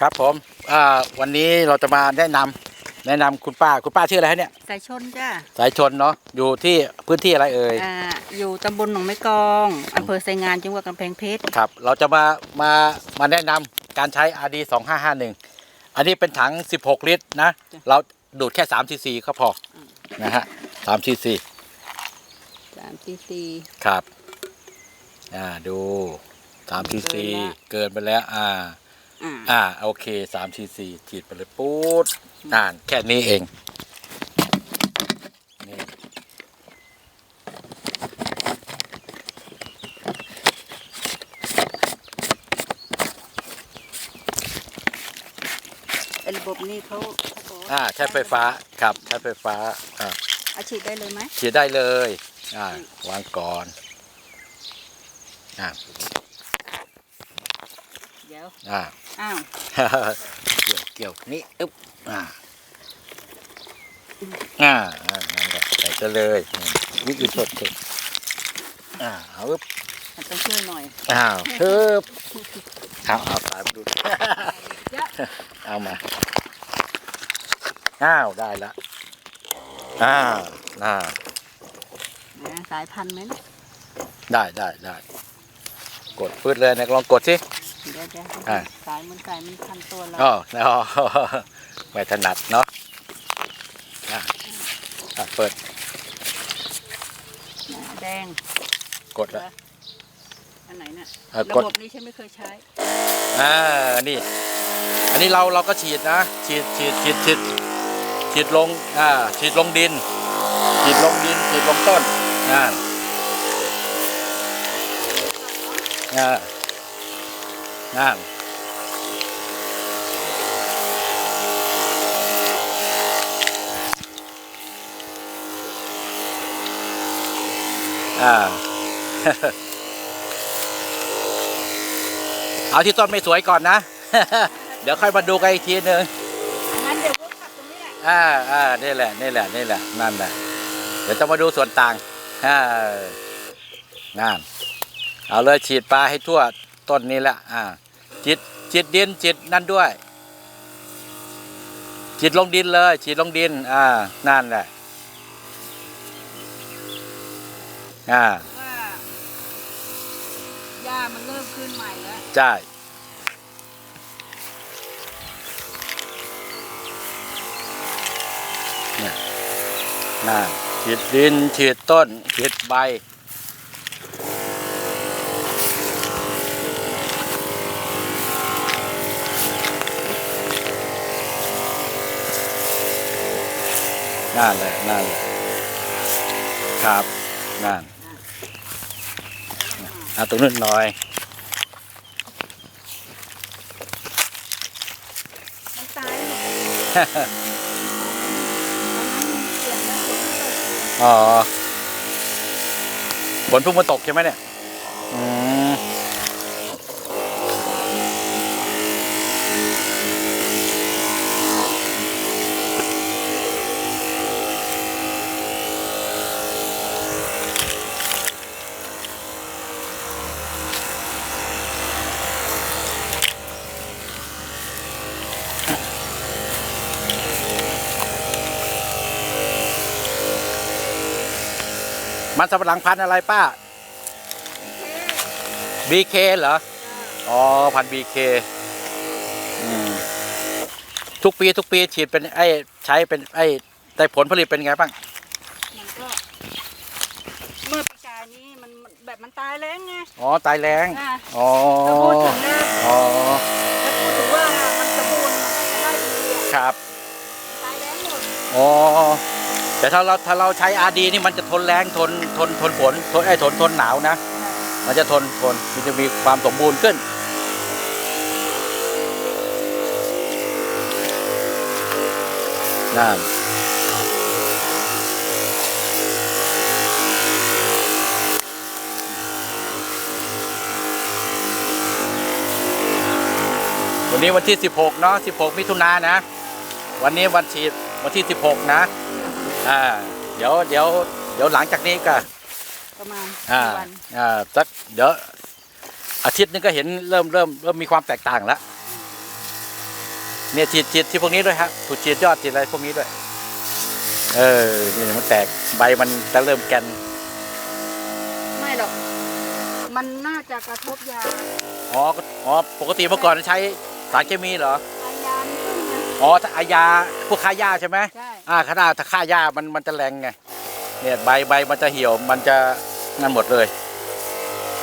ครับผมอ่าวันนี้เราจะมาแนะนำแนะนำคุณป้าคุณป้าชื่ออะไรฮะเนี่ยสายชนจ้าสายชนเนาะอยู่ที่พื้นที่อะไรเอ่ยอ่าอยู่ตำบลหนองไม้กองอำเภอไซงานจังหวัดกำแพงเพชรครับ เราจะมามามาแนะนำการใช้ RD 2551 อันนี้เป็นถัง 16 ลิตรนะ เราดูดแค่3 cc ก็พอนะฮะ3 cc สามซีซีครับอ่าดู3 cc เกินไปแล้วอ่า อ่าอ่าโอเค3 cc ฉีดไปเลยปุ๊ดอ่านแค่นี้เองนี่ไอ้ระบบนี้เขาเขาบอกว่าอ่าใช้ไฟฟ้าครับใช้ไฟฟ้าอ่าอาฉีดได้เลยไหม ฉีดได้เลยอ่าวางก่อนอ่าเดี๋ยวอ่าอ้าวเกี่ยวเกี่ยวนี่อึ๊บอ่าอ่าอ่านั่นแหละใส่ไปเลยนี่คือสดสดอ่าเอาอึ๊บมันต้องช่วยหน่อยอ้าวเทิบเอาเอาสายมาดูเดี๋ยวเอามาอ้าวได้ละอ้าวอ่านะสายพันธุ์ไหมเนี่ยได้ได้ได้กดพืดเลยนะลองกดสิ เดี๋ยวเดี๋ยวอ่า สายมันไก่มันพันตัวเราอ๋ออ๋อไม่ถนัดเนาะอะอะเปิดนะแดงกดแล้วอันไหนน่ะเอ่อระกด บบนี้ฉันไม่เคยใช้อ่า นี่ อันนี้เราเราก็ฉีดนะ ฉีดฉีดฉีดฉีดฉีดลง อ่า ฉีดลงดิน ฉีดลงดิน ฉีดลงต้นอ่าอ่า นั่นอ่าเอาที่ต้นไม่สวยก่อนนะ เดี๋ยวค่อยมาดูกันอีกทีนึงงั้นเดี๋ยวพวกขับตรงนี้แหละ อ่าอ่านี่แหละ นี่แหละ นี่แหละ นั่นแหละ เดี๋ยวจะมาดูส่วนต่าง อ่านั่นเอาเลยฉีดปลาให้ทั่วต้นนี้แหละ อ่า ฉีดฉีดดินฉีดนั่นด้วยฉีดลงดินเลยฉีดลงดิน อ่า นั่นแหละ อ่าว่าหญ้ามันเริ่มขึ้นใหม่แล้วใช่เนี่ยนั่นฉีดดินฉีดต้นฉีดใบ นั่นแหละนั่นแหละครับนั่นเอาตรงนู้นหน่อยมันตายหมดเสียงแล้วฝนตกอ๋อฝนเพิ่งมาตกใช่ไหมเนี่ย มันสับปะหลังพันธุ์อะไรป้า BK เหรอ อ๋อ พันธุ์ BK อืมทุกปีทุกปีฉีดเป็นไอ้ใช้เป็นไอ้ได้ผลผลิตเป็นไงบ้าง มันก็ เมื่อปีกายนี้มันแบบมันตายแล้งไง อ๋อ ตายแรงอะ อ๋อ ถ้าพูดถึงนะอ๋อ ถ้าพูดถึงว่ามันสมบูรณ์มันก็จะได้ดีอะครับ ตายแล้งหมด อ๋อ แต่ถ้าเราถ้าเราใช้อาดีนี่มันจะทนแรงทนทนทนฝนทนไอ้ทนทนหนาวนะ มันจะทนทนมันจะมีความสมบูรณ์ขึ้น นั่นวันนี้วันที่ 16 เนาะ 16 มิถุนายนนะ วันนี้วันฉีดวันที่ 16 นะ อ่าเดี๋ยวเดี๋ยวเดี๋ยวหลังจากนี้ก็ประมาณอ่ากี่วันอ่าสักเดี๋ยวอาทิตย์นึงก็เห็นเริ่มเริ่มเริ่มมีความแตกต่างแล้วเนี่ยฉีดฉีดที่พวกนี้ด้วยครับถูกฉีดยอดฉีดอะไรพวกนี้ด้วย เออนี่มันแตกใบมันจะเริ่มแกนไม่หรอก มันน่าจะกระทบยาอ๋ออ๋อปกติเมื่อก่อนใช้สารเคมีเหรอ อ๋อถ้าอายาพวกฆ่าหญ้าใช่ไหมใช่ อ่าขนาดถ้าฆ่าหญ้ามันมันจะแรงไงเนี่ยใบใบมันจะเหี่ยวมันจะนั่นหมดเลย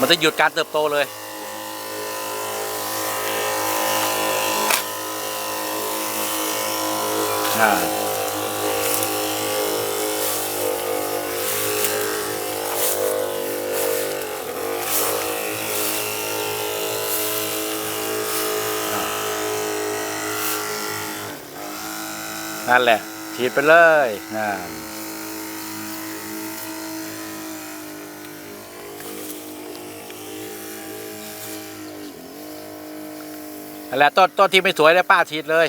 มันจะหยุดการเติบโตเลย อ่า นั่นแหละฉีดไปเลยนั่นนั่นแหละต้นต้นที่ไม่สวยเลยป้าฉีดเลย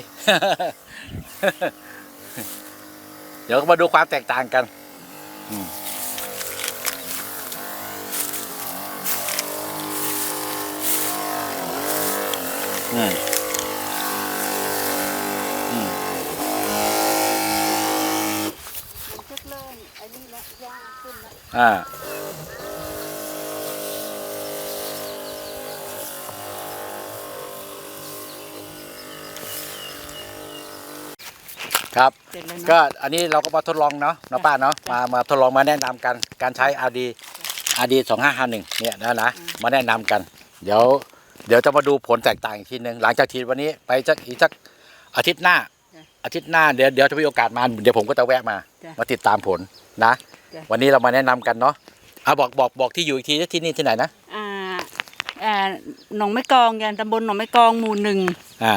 เดี๋ยวมาดูความแตกต่างกันอืมอืมอืม ชุดเริ่มไอ้นี่ละยาขึ้นละ อ่าครับ เสร็จแล้วก็นะอันนี้เราก็มาทดลองเนาะนะป้าเนาะจ้ะมามาทดลองมาแนะนำกันการใช้อาดีอาดีสองห้าห้าหนึ่งเนี่ยนะนะอืมมาแนะนำกัน เดี๋ยว เดี๋ยวจะมาดูผลแตกต่างอีกทีหนึ่งหลังจากฉีดวันนี้ไปสักอีกสักอาทิตย์หน้า อาทิตย์หน้าเดี๋ยวเดี๋ยวจะมีโอกาสมาเดี๋ยวผมก็จะแวะมา จ้ะมาติดตามผลนะ จ้ะ วันนี้เรามาแนะนำกันเนาะเอาบอกบอกบอกที่อยู่อีกทีที่นี่ที่ไหนนะอ่าอ่าหนองไม้กองยันตำบลหนองไม้กองหมู่หนึ่งอ่า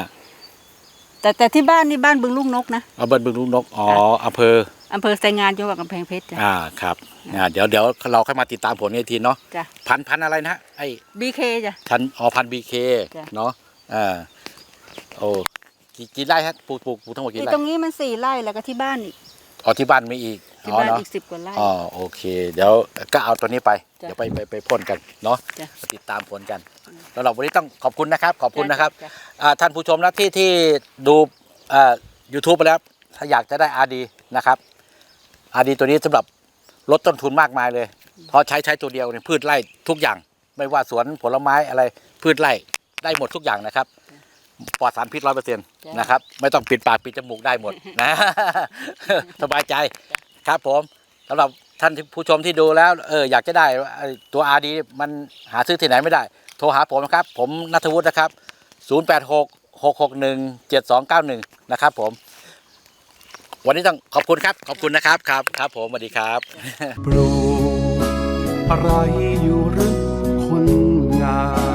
แต่แต่ที่บ้านนี่บ้านบึงลูกนกนะอำเภอบึงลูกนกอ๋ออำเภออำเภอไซงานจังหวัดกำแพงเพชรจ้ะอ่าครับอ่าเดี๋ยวเดี๋ยวเราค่อยมาติดตามผลอีกทีเนาะจ้ะพันพันอะไรนะไอ้ บีเคจ้ะ พันอ๋อพันบีเคจ้ะ เนาะอ่าโอ้ กี่กี่ไร่ฮะปลูกปลูกปลูกทั้งหมดกี่ที่ไร่ ตรงนี้มันสี่ไร่แล้วก็ที่บ้านอีก อ๋อที่บ้านมีอีกที่อ๋อบ้านเนาะอีกสิบกว่าไร่ อ๋อโอเค เดี๋ยวก็เอาตัวนี้ไป จ้ะเดี๋ยวไปไปไปพ่นกันเนาะจ้ะมาติดตามผลกันสำหรับวันนี้ต้องขอบคุณนะครับ ขอบคุณนะครับจ้อ่าท่านผู้ชมนะที่ที่ดูอ่า YouTube ไปแล้ว ถ้าอยากจะได้อาดีนะครับอาดีตัวนี้สำหรับลดต้นทุนมากมายเลยเพราะใช้ใช้ตัวเดียวเนี่ยพืชไร่ทุกอย่าง ไม่ว่าสวนผลไม้อะไรพืชไร่ได้หมดทุกอย่างนะครับ ปลอดสารพิษร้อยเปอร์เซ็นต์นะครับ ไม่ต้องปิดปากปิดจมูกได้หมดนะ สบายใจครับผมสำหรับท่านผู้ชมที่ดูแล้วเอออยากจะได้ไอ้ตัวอาดีมันหาซื้อที่ไหนไม่ได้ โทรหาผมนะครับ ผมนัทวุฒินะครับ 086 661 7291 นะครับผม วันนี้ต้องขอบคุณครับ ขอบคุณนะครับครับครับผมสวัสดีครับปลูกอะไรอยู่หรือคนงาม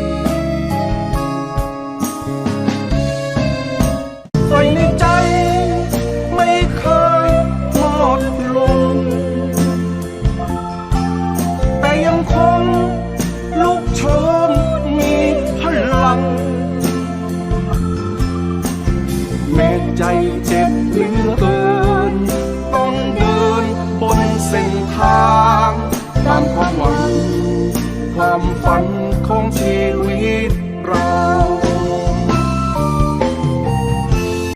ใจ